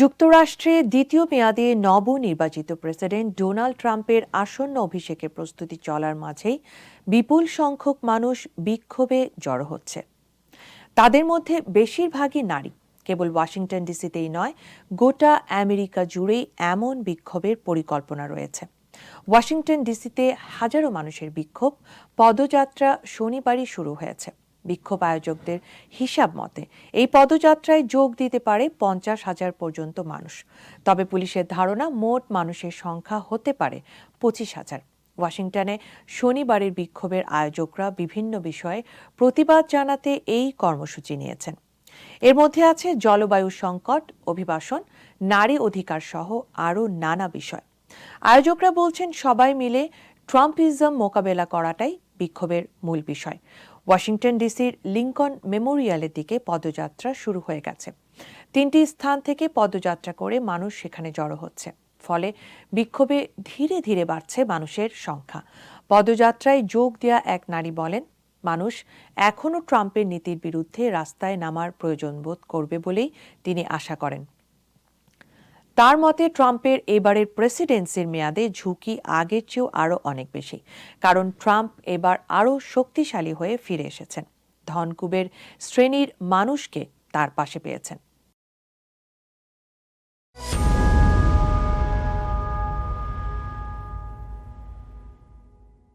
যুক্তরাষ্ট্রে দ্বিতীয় মেয়াদে নবনির্বাচিত প্রেসিডেন্ট ডোনাল্ড ট্রাম্পের আসন্ন অভিষেকের প্রস্তুতি চলার মাঝেই বিপুল সংখ্যক মানুষ বিক্ষোভে জড়ো হচ্ছে। তাদের মধ্যে বেশিরভাগই নারী। কেবল ওয়াশিংটন ডিসিতেই নয়, গোটা আমেরিকা জুড়েই এমন বিক্ষোভের পরিকল্পনা রয়েছে। ওয়াশিংটন ডিসিতে হাজারো মানুষের বিক্ষোভ, পদযাত্রা শনিবারই শুরু হয়েছে। বিক্ষোভ আয়োজকদের হিসাব মতে, এই পদযাত্রায় যোগ দিতে পারে পঞ্চাশ হাজার পর্যন্ত মানুষ। তবে পুলিশের ধারণা, মোট মানুষের সংখ্যা হতে পারে পঁচিশ হাজার। ওয়াশিংটনে শনিবারের বিক্ষোভের আয়োজকরা বিভিন্ন বিষয়ে প্রতিবাদ জানাতে এই কর্মসূচি নিয়েছেন। এর মধ্যে আছে জলবায়ু সংকট, অভিবাসন, নারী অধিকার সহ আরও নানা বিষয়। আয়োজকরা বলছেন, সবাই মিলে ট্রাম্পিজম মোকাবেলা করাটাই বিক্ষোভের মূল বিষয়। ওয়াশিংটন ডিসির লিঙ্কন মেমোরিয়ালের দিকে পদযাত্রা শুরু হয়ে গেছে। তিনটি স্থান থেকে পদযাত্রা করে মানুষ সেখানে জড়ো হচ্ছে। ফলে বিক্ষোভে ধীরে ধীরে বাড়ছে মানুষের সংখ্যা। পদযাত্রায় যোগ দেয়া এক নারী বলেন, মানুষ এখনও ট্রাম্পের নীতির বিরুদ্ধে রাস্তায় নামার প্রয়োজন বোধ করবে বলেই তিনি আশা করেন। তার মতে ট্রাম্পের এবারের প্রেসিডেন্সির মেয়াদে ঝুঁকি আগের চেয়েও আরও অনেক বেশি, কারণ ট্রাম্প এবার আরও শক্তিশালী হয়ে ফিরে এসেছেন। ধনকুবের শ্রেণির মানুষকে তার পাশে পেয়েছেন।